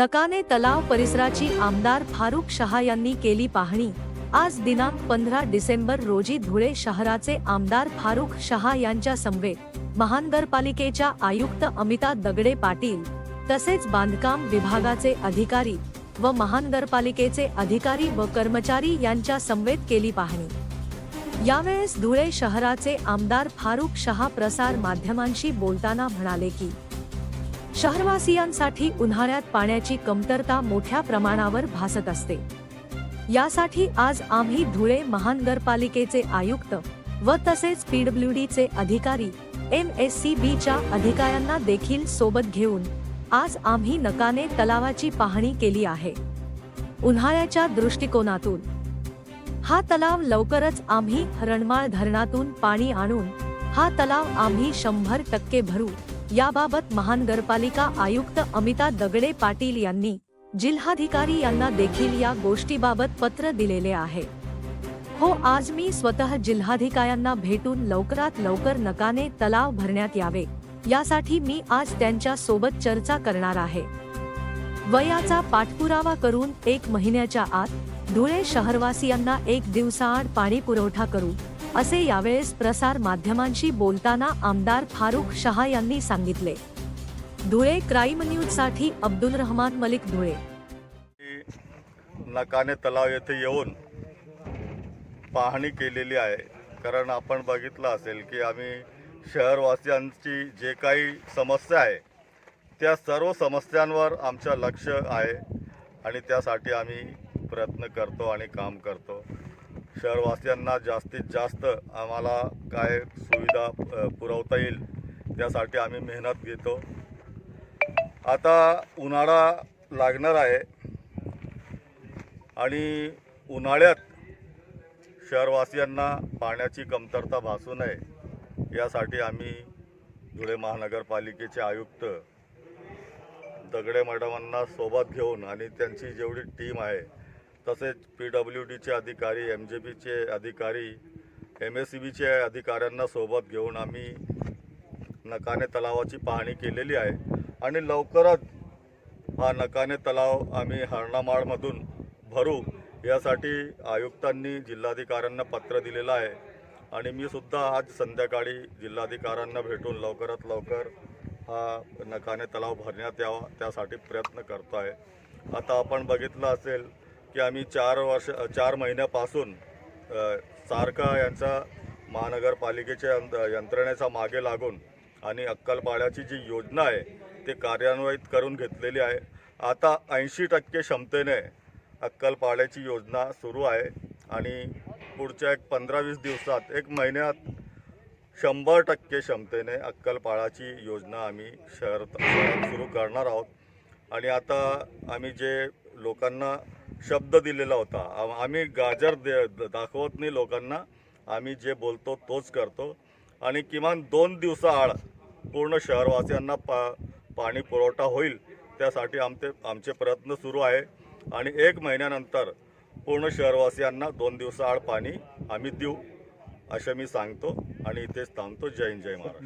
नकाने तलाव परिसराची आमदार फारुख शहा यांनी केली पाहणी. आज दिनांक पंधरा डिसेंबर रोजी धुळे शहराचे आमदार फारुख शहा यांच्या समवेत महानगरपालिकेच्या आयुक्त अमिता दगडे पाटील तसेच बांधकाम विभागाचे अधिकारी व महानगरपालिकेचे अधिकारी व कर्मचारी यांच्या समवेत केली पाहणी. यावेळेस धुळे शहराचे आमदार फारुख शहा प्रसार माध्यमांशी बोलताना म्हणाले की शहरवासियांसाठी उन्हाळ्यात पाण्याची कमतरता मोठ्या प्रमाणावर भासत असते. यासाठी आज आम्ही धुळे महानगरपालिकेचे आयुक्त व तसेच पीडब्ल्यूडीचे अधिकारी एम एस सी बीच्या अधिकाऱ्यांना देखील सोबत घेऊन आज आम्ही नकाने तलावाची पाहणी केली आहे. उन्हाळ्याच्या दृष्टिकोनातून. हा तलाव लवकरच आम्ही रणमाळ धरणातून पाणी आणून हा तलाव आम्ही शंभर टक्के भरू. याबाबत महानगरपालिका आयुक्त अमिता दगडे पाटील यांनी जिल्हाधिकारी यांना देखील या गोष्टीबाबत पत्र दिलेले आहे. हो आज मी स्वतः जिल्हाधिकाऱ्यांना भेटून लवकरात लवकर नकाने तलाव भरण्यात यावे. यासाठी मी आज त्यांच्यासोबत चर्चा करणार आहे. वयाचा पाठपुरावा करून एक महिन्याच्या आत धुळे शहरवासियांना एक दिवसाआड पाणी पुरवठा करू. असे यावेळेस प्रसार माध्यमांशी बोलताना आमदार फारुख शहा यांनी सांगितले. धुळे क्राईम न्यूजसाठी अब्दुल रहमान मलिक धुळे. नकाने तलाव येथे येऊन पाहणी केलेली आहे. कारण आपण बघितलं असेल की आम्ही शहरवासियांची जे काही समस्या आहे त्या सर्व समस्यांवर आमचं लक्ष आहे आणि त्यासाठी आम्ही प्रयत्न करतो आणि काम करतो. शहरवासियांना जास्तीत जास्त आम्हाला काय सुविधा पुरवता येईल त्यासाठी आम्ही मेहनत घेतो. आता उन्हाळा लागणार आहे आणि उन्हाळ्यात शहरवासियांना पाण्याची कमतरता भासू नये यासाठी आम्ही धुळे महानगरपालिकेचे आयुक्त दगडे मॅडमांना सोबत घेऊन आणि त्यांची जेवढी टीम आहे तसेच पी डब्ल्यू डीचे अधिकारी एम जे बीचे अधिकारी एम एस सी बीचे अधिकाऱ्यांना सोबत घेऊन आम्ही नकाने तलावाची पाहणी केलेली आहे. आणि लवकरच हा नकाने तलाव आम्ही हरणामाळमधून भरू यासाठी आयुक्तांनी जिल्हाधिकाऱ्यांना पत्र दिलेलं आहे. आणि मी सुद्धा आज संध्याकाळी जिल्हाधिकाऱ्यांना भेटून लवकरात लवकर हा नकाने तलाव भरण्यात यावा त्यासाठी प्रयत्न करतो आहे आता आपण बघितलं असेल की आम्ही चार वर्ष चार महिन्यापासून सारखा यांचा महानगरपालिकेच्या यंत्रणेचा मागे लागून आणि अक्कलपाड्याची जी योजना आहे ते कार्यान्वित करून घेतलेली आहे. आता ऐंशी टक्के क्षमतेने अक्कलपाड्याची योजना सुरू आहे आणि पुढच्या एक पंधरा वीस दिवसात एक महिन्यात शंभर टक्के क्षमतेने अक्कलपाळाची योजना आम्ही शहरात सुरू करणार आहोत. आणि आता आम्ही जे लोकांना शब्द दिलेला होता. आम- आम्ही गाजर दे दाखवत नाही लोकांना. आम्ही जे बोलतो तोच करतो. आणि किमान दोन दिवसाआड पूर्ण शहरवासियांना पा पाणी पुरवठा होईल त्यासाठी आमचे आमचे प्रयत्न सुरू आहे. आणि एक महिन्यानंतर पूर्ण शहरवासियांना दोन दिवसाआड पाणी आम्ही देऊ असं मी सांगतो. आणि इथेच थांबतो. जय हिंद जय महाराष्ट्र.